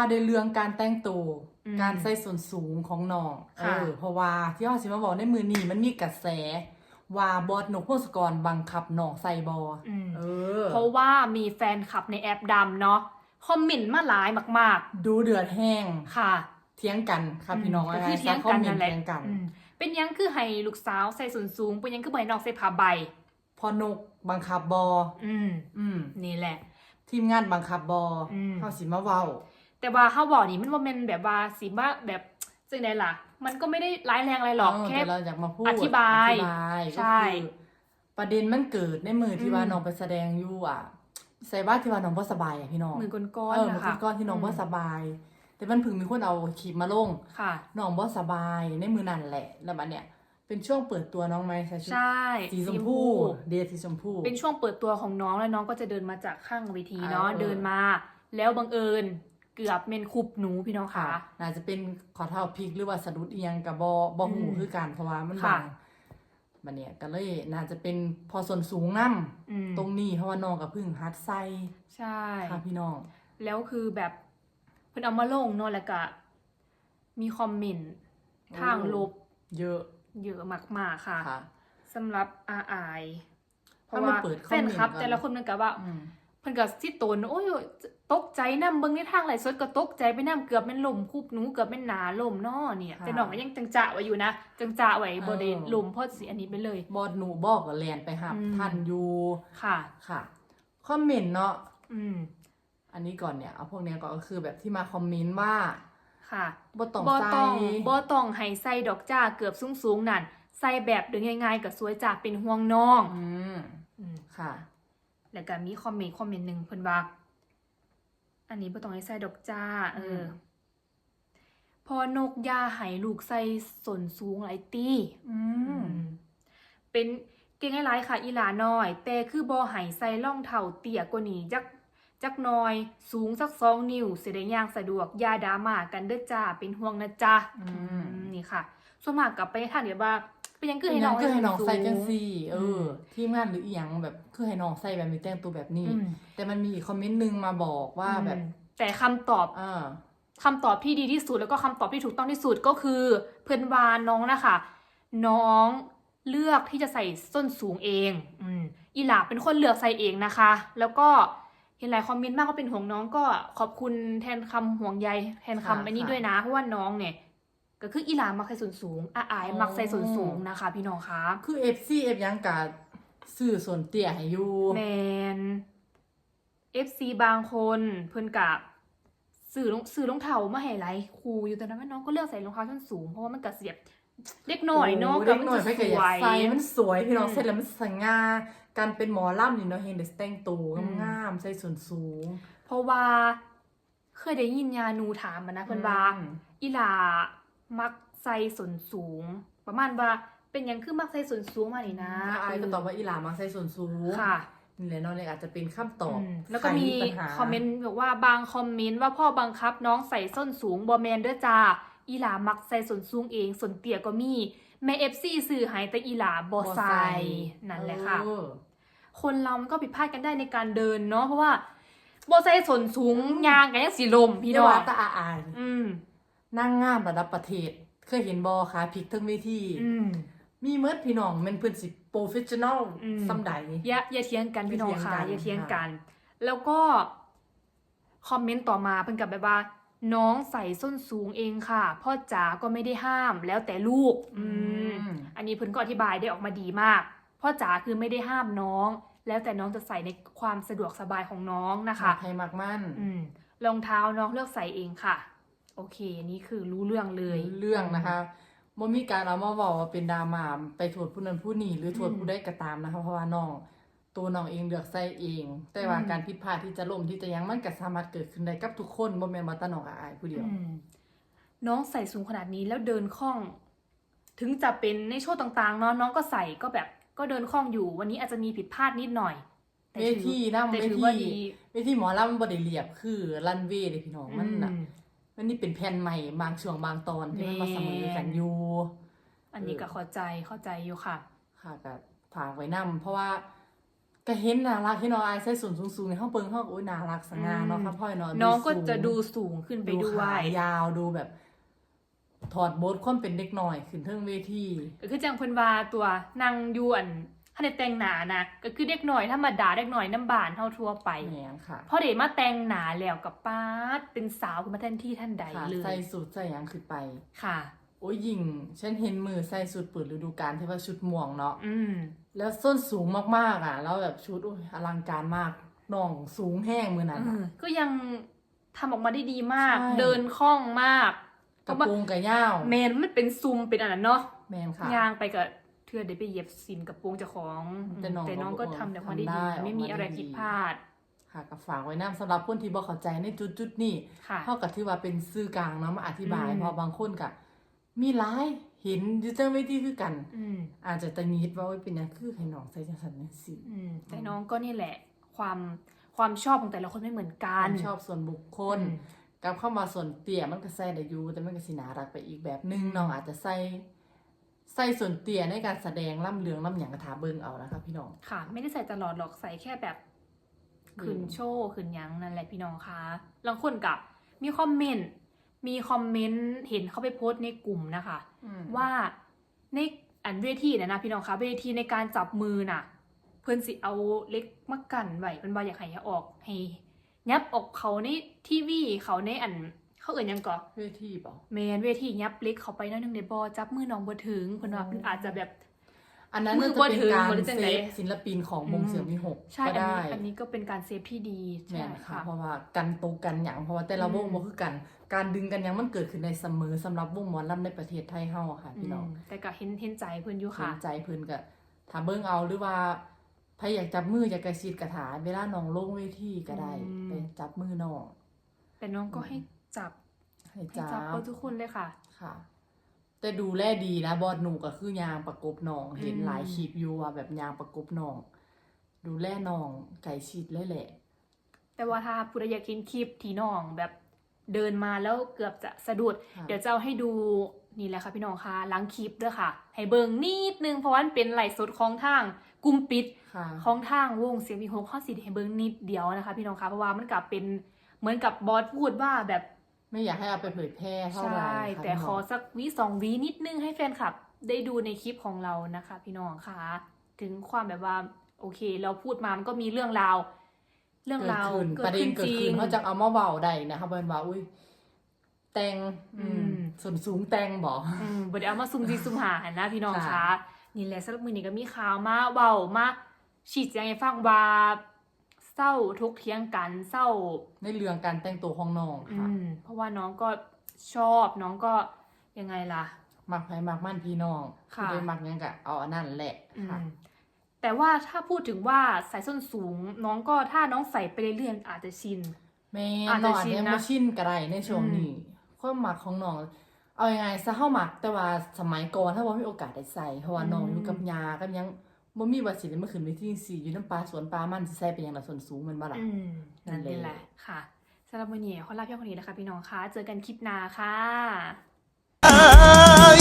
มาในเรื่องการแต่งตัวอืมการใส่ส่วนสูงของน้องเอค่ะ อเพราะว่าที่เขาสิมาบอกในมือนี้มันมีกระแส ว่าบอสนกพงศกรบังคับน้องใส่บออืมเออเพราะว่ามีแฟนคลับในแอปดำเนาะคอมเมนต์มาหลายมากดูเดือดแห้งๆ ค่ะ เถียงกันค่ะพี่น้องก็คือไเถียงกันนั่นแหละเถียงกันอืมเป็นยังคือให้ลูกสาวใส่ส้นสูง เป็นยังคือบ่ให้น้องใส่ผ้าใบ พอนกบังคับบออืม อืม นี่แหละ ทีมงานบังคับบออืมเขาสิมาเว้า แต่ว่าเขาบอกนี่มันว่าเป็นแบบว่าสีมาแบบจังไดล่ะ มันก็ไม่ได้ร้ายแรงอะไรหรอกเแค่แต่เราอยากมาพูดอธิบายอธิบายใช่ก็คือประเด็นมันเกิดในมือที่ว่าอืมน้องไปแสดงอยู่อะใส่บ้านที่ว่าน้องบ่สบายอะพี่น้องมือก้อนเออๆมันนะคือคะก้อนที่น้องบ่สบาย แต่มันเพึ่งมีคนเอาคลิปมาลงค่ะน้องบ่สบายในมือนั่นแหละแล้วบัดเนี่ยเป็นช่วงเปิดตัวน้องไหมใส่ชุดใช่สีชมพูเดทสีชมพู เป็นช่วงเปิดตัวของน้องแล้วน้องก็จะเดินมาจากข้างเวทีเนาะเออเดินมา แล้วบังเอิญ เกือบเมนคุบหนูพี่น้องค่ะค่ะ น่าจะเป็นขอเท้าพลิกหรือว่าสะดุดเอียงกับบ่บ่หูอืมคือกันเพราะว่ามันค่ะบางบัดเนี่ยก็เลยน่าจะเป็นพอส่วนสูงนํอืมตรงนี้เพราะว่าน้องกับพึ่งฮัดไซใช่ค่ะพี่น้อง แล้วคือแบบเพิ่นเอามาลงเนาะแล้วก็มีคอมเมนต์ทางลบ เยอะ เยอะมากๆค่ะค่ะสำหรับอาอาย เพถ้าราะมาว่าเปิดคอมแฟเมนต์นคลับก่อนแต่ละคนมันก็ว่าอืม เพิ่นก็สิโตนโอ้ยตกใจนํเบิ่งในทางไหลฟ์สดก็ตกใจไปนํเกือบแม่นลมคุบหนูเกือบแม่นหนาลมเนาะเนี่ยค่ะแต่น้องก็ยังจังจะไว้อยู่นะจังจะไว้บ่ได้เออลมเพราะสิอันนี้ไปเลยบอดหนูบอกกับแลนไปหับอืมทันอยู่ค่ะค่ะคอมเมนต์เนาะอืมอันนี้ก่อนเนี่ยเอาพวกเนี้ยก่อนก็คือแบบที่มาคอมเมนต์ว่าค่ะบ่ต้องบ่ใส่ต้องบ่ต้องให้ใส่ดอกจ้าเกือบสูงๆนั่นใส่แบบเดินง่ายๆก็สวยจ้าเป็นห่วงน้องอืมอืมค่ะ แล้วก็มีคอมเมนต์คอมเมนต์หนึ่งเพิ่นว่า อันนี้บ่ต้องให้ใส่ดอกจ้า เออมพอนกยาให้ลูกใส่ส้นสูงหลายตีอืมเป็นเก่งหลายๆค่ะ อีหลาน้อย แต่คือบ่ให้ใส่รองเท้าเตี้ยกว่านี้จักจักหน้อยสูงสักสองนิ้วสิได้ย่างสะดวกอย่าดราม่ากันเด้อจ้าเป็นห่วงนะจ๊ะอืมอืมนี่ค่ะ ส่วนมากกลับไปทางเดียวว่า เป็นหยังคือคือให้ให้น้น้อองงคือให้น้องใส่จังสูซี่เออ ทีมงานหรืออีหยังแบบคือให้น้องใส่แบบนี้แต่งตัวแบบนี้อืมแต่มันมีอีกคอมเมนต์หนึงมาบอกว่าแบบอืมแต่คำตอบอ่าคำตอบที่ดีที่สุดแล้วก็คำตอบที่ถูกต้องที่สุดก็คือเพื่อนวานน้องนะคะ น้องเลือกที่จะใส่ส้นสูงเอง อืมอีหลาเป็นคนเลือกใส่เองนะคะ แล้วก็เห็นหลายคอมเมนต์มากก็เป็นห่วงน้องก็ขอบคุณแทนคำห่วงใยแทนคำค่ะอันนี้ค่ะด้วยนะเพราะว่าน้องเนี่ย ก็คืออีหลามักใส่ส้นสูงอาอายอ๋อมักใส่ส้นสูงนะคะ พี่น้องคะคือ FC F ยังกะซื้อส่วนเตี้ยให้อยู่แมน FC บางคนเพิ่นกับสื่อรองสื่อรองเท้ามาให้หลายครูอยู่แต่นั้นน้องก็เลือกใส่รองเท้าส้นสูงเพราะว่ามันกระเสียบเล็กหน่อยเนาะโเด็กหน่อยมัไม่จะเกิดสวยใส่มันสวยพี่น้องอืมเสร็จแล้วมันสง่าการเป็นหมอล่ำนี่เนาะเห็นเด็กแต่งตัวอืมงามๆใส่ส่วนสูง เพราะว่าเคยได้ยินยานูถามมันนะเพิ่นว่าอืมอีหลา มักใส่ส้นสูง ประมาณว่าเป็นหยังคือมักใส่ส้นสูงมานี่นะอายก็ตอบว่าอีหลามาใส่ส่วนสูงค่ะนี่แหละเนาะเลยอาจจะเป็นคำตอบอืมแล้วก็มีใครปัญหาคอมเมนต์บอกว่าบางคอมเมนต์ว่าพ่อบังคับน้องใส่ส้นสูงบอแมนเด้อจ้าอีหลามักใส่ส้นสูงเองส่วนเตี่ยก็มีแม่เอฟซีสื่อใหายแต่อีหลาบอใส่นั่นแหละค่ะเออคนเรามันก็ผิดพลาดกันได้ในการเดินเนาะเพราะว่าบอใส่ส้นสูงยางกันยังสีลมพี่พี่น้องว่าตาอาอายอืม นั่งงามระดับประเทศ เคยเห็นบอคะพลิกทั้งเวทีอืม มีเมิดพี่น้องแมันเพิ่นสิโปรเฟชชั่นอลอืมซำใด อย่าอย่าเทียงกันพี่น้องค่ะออย่าย่าเถีเทียยงงกักัน น แล้วก็ คอมเมนต์ต่อมาเพิ่นกลับแบบว่า น้องใส่ส้นสูงเองค่ะ พ่อจ๋าก็ไม่ได้ห้ามแล้วแต่ลูกอืม อันนี้เพิ่นก็อธิบายได้ออกมาดีมาก พ่อจ๋าคือไม่ได้ห้ามน้อง แล้วแต่น้องจะใส่ในความสะดวกสบายของน้องนะคะ ให้มากมั่น อืมรองเท้าน้องเลือกใส่เองค่ะ โอเคนี่คือรู้เรื่องเลยเรื่องนะคะบ่มีการเอามาบอกว่าเป็นดราม่าไปโทษผู้นั้นผู้นี้หรือโทษอืมผู้ใดก็ตามนะคะเพราะว่าน้องตัวน้องเองเลือกใส่เอง แต่ว่าอืมการผิดพลาดที่จะล่มที่จะหยังมันก็สามารถเกิดขึ้นได้กับทุกคนบ่แม่นว่าแตาน้องอายผู้เดียวอืมน้องใส่สูงขนาดนี้แล้วเดินคล่อง ถึงจะเป็นในโชว์ต่างๆเนาะน้องก็ใส่ก็แบบก็เดินคล่องอยู่ วันนี้อาจจะมีผิดพลาดนิดหน่อยแต่เวถือทีนำแต่เวถือทีว่าดีเวทีหมอลำบ่ได้เรียบคือ รันเวย์เด้พี่น้องมันน่ะอื มมันนี่เป็นแผ่นใหม่บางช่วงบางตอนที่มันมาเสมอกันแม่นอยู่อันนี้ก็เข้าใจเข้าใจอยู่ค่ะ ค่ะก็ฝากไว้นำเพราะว่าก็เห็นน่ารักเห็นน้องอายใส่ส้นสูงๆในห้องเปิงห้องโอ้ยน่ารักสง่าเนาะครับพ่อยเนาะน้องก็สูจะดูสูงขึ้นไปดูด้วขายยาวดูแบบ ถอดบทความเป็นเด็กหน่อยขึ้นเทิงเวทีก็คือจังเพิ่นว่าตัวนางยวน ถ้าได้แต่งหนานะก็คือเด็กหน่อยธรรมดาเด็กหน่อยน้ำบานเท่าทั่วไปแหมนค่ะพอเด็มาแต่งหนาแล้วกับป้าดเป็นสาวขึ้นมาทันที่ท่านใดค่ะเลใส่ยสูทใส่หยังขึ้นไป ค่ะ โอ้ยยิงฉันเห็นมือใส่สูทเปิดฤดูกาลที่ว่าชุดม่วงเนาะ อืม แล้วส้นสูงมากๆอะ แล้วแบบชุดโอ้ยอลังการมากน้องสูงแห้งมือนั้นเออะอก็ยังทำออกมาได้ดีมาก ใช่ เดินคล่องมากกระโปรงกระย่าวแมนมันเป็นซุมเป็นอันนั้นเนาะแมนค่ะ ยางไปกับ เทือได้ไปเหย็บซิมกับโปรงเจ้าของ แต่น้องแต่น้องก็ทำแต่ความได้ทำได้ดีไม่มีอะไรออกมาได้ดีผิดพลาดค่ะก็ฝากไว้น้ำสำหรับคนที่บ่เข้าใจในจุดๆนี้ค่ะเท่ากับที่ว่าเป็นสื่อกลางเนาะมาอธิบายอืมเพอบางคนก็มีหลายเห็นอยู่จังเวทีคือกันอืมอาจจะตังนิดว่าโอ้ยเป็นหยังคือให้น้องใส่จังซั่นจังซี่อืมแต่น้องก็นี่แหละ ความความชอบของแต่ละคนไม่เหมือนกักานรชอบส่วนบุคคลอืมกับเข้ามาส่วนเตี่ยมันก็ใส่ได้อยู่แต่มันก็สิน่ารักไปอีกแบบหนึงน้องอาจจะใส่ ใส่ส่วนเตี่ยในการแสดงล่ำเลืองล่ำหยังกระถาเบิ่งเอานะคะพี่น้อง ค่ะ ไม่ได้ใส่ตลอดหรอกใส่แค่แบบขืนโชว์ขืนหยังนั่นแหละพี่น้องคะบางคนกับมีคอมเมนต์มีคอมเมนต์เห็นเขาไปโพสต์ในกลุ่มนะคะ ว่าในอันเวทีนะนะพี่น้องคะเวทีในการจับมือน่ะ เพื่อนสิเอาเล็กมากันไว้เป็นบาอยากให้ออกให้ยับออกเขาในทีวีเขาในอัน เขาเอ่ยยังก่อเวทีเปล่าแมนเวทียับเล็กเขาไปหนั่นนึงในบอจับมือน้องบ่ถึงเพิ่นว่าอ๋อเพิ่นอาจจะแบบ อันนั้นมืน่าอจะบ่เป็นถึงการหรือจังเซไหนฟศิลปินของวงเสียงมีหกใช่ก็อันได้นี้อันนี้ก็เป็นการเซฟที่ดีแม่ใช่นค่ะ ค่ะ เพราะว่ากันตกกันหยังเพราะว่าแต่ละวงอืมบ่คือกัน การดึงกันหยังมันเกิดขึ้นในเสมอสำหรับวงหมอลำในประเทศไทยเฮาอะค่ะพี่น้อง อืมแต่ก็เห็นเห็นใจเพิ่นอยู่เห็ค่ะนใจเพิ่นก็ถ้าเบิ่งเอาหรือว่าใครอยากจับมืออยากกระชิดกระถาเวลาน้องลงเวทีก็ได้ อืม ไปจับมือน้อง แต่น้องก็ให้ จับให้ให้จัจับบเอาทุกคนเลยค่ะ ค่ะ แต่ดูแลดีนะบอดหนูก็คือยางประกบน้อง เห็นอืมหลายคลิปอยู่ว่าแบบยางประกบน้อง ดูแลน้องไก่ชิดเลยแหละ แต่ว่าถ้าผู้ใดอยากเห็นคลิปที่น้องแบบเดินมาแล้วเกือบจะสะดุด ค่ะ เดี๋ยวจะเอาให้ดูนี่แหละค่ะพี่น้องคะหล้างคลิปด้วยค่ะ ให้เบิ่งนิดนึงเพราะว่ามันเป็นไหลฟ์สดของทางกลุ่มปิด ค่ะ ของทางวงเสียงมีโฮข้อสิให้เบิ่งนิดเดียวนะคะ พี่น้องคะเพราะว่ามันกลับเป็นเหมือนกับบอสพูดว่าแบบ ไม่อยากให้เอาไปเผยแพร่เท่าใชไหร่่ค่ะแต่พี่ขน้องสักวิสองวินิดนึงให้แฟนคลับ ได้ดูในคลิปของเรานะคะ พี่น้องคะถึงความแบบว่า โอเค เราพูดมามันก็มีเรื่องราว เรื่องเกิดราวขึ้นเกิปดระเด็ขึ้นนเกิจดริขึ้ง นเขาจะเอามาเบาได้นะคะเบิ่นว่าอุ้ยแตงอืมอืมส่วนสูงแตงบ่อืมบ่ได้เอามาซุ่มซีซุ่มหาหันนะพี่น้องค่ะ คะนี่แหละสำหรับมือนี้ก็มีข่าวมาเว้ามาฉีดแจงให้ฟังว่า เศร้าทุกข์เถียงกันเศร้าในเรื่องการแต่งตัวของน้องอืค่ะมเพราะว่าน้องก็ชอบน้องก็ยังไงล่ะ มักไผมักมั่นพี่น้องค่ะ ผู้ใดมักหยังก็เอาอันนั้นแหละอืค่ะ มแต่ว่าถ้าพูดถึงว่าใส่ส้นสูง น้องก็ถ้าน้องใส่ไปเรื่อยๆอาจจะชิน แม่อาจน้จะองอาจชินจะยังนะบ่ชินก็ได้ในช่วงอืม นี้ความมักของน้อง เอายังไงซะเฮามักแต่ว่าสมัยก่อนถ้าบ่มีโอกาสได้ใส่เพราะว่าน้องอยู่กับยากับหยัง บ่มีว่าสิได้มาขึ้นเวทีจังซี่อยู่น้ำปลาสวนปลามันสิใส่ไปหยังล่ะส่วนสูงแมันบ่ล่ะ อืมนั่นั่นนแหละแหละค่ะสำหรับวันนี้ขอลาเพียงเท่านี้นะคะพี่น้องคะเจอกันคลิปหน้าค่ะ Ay,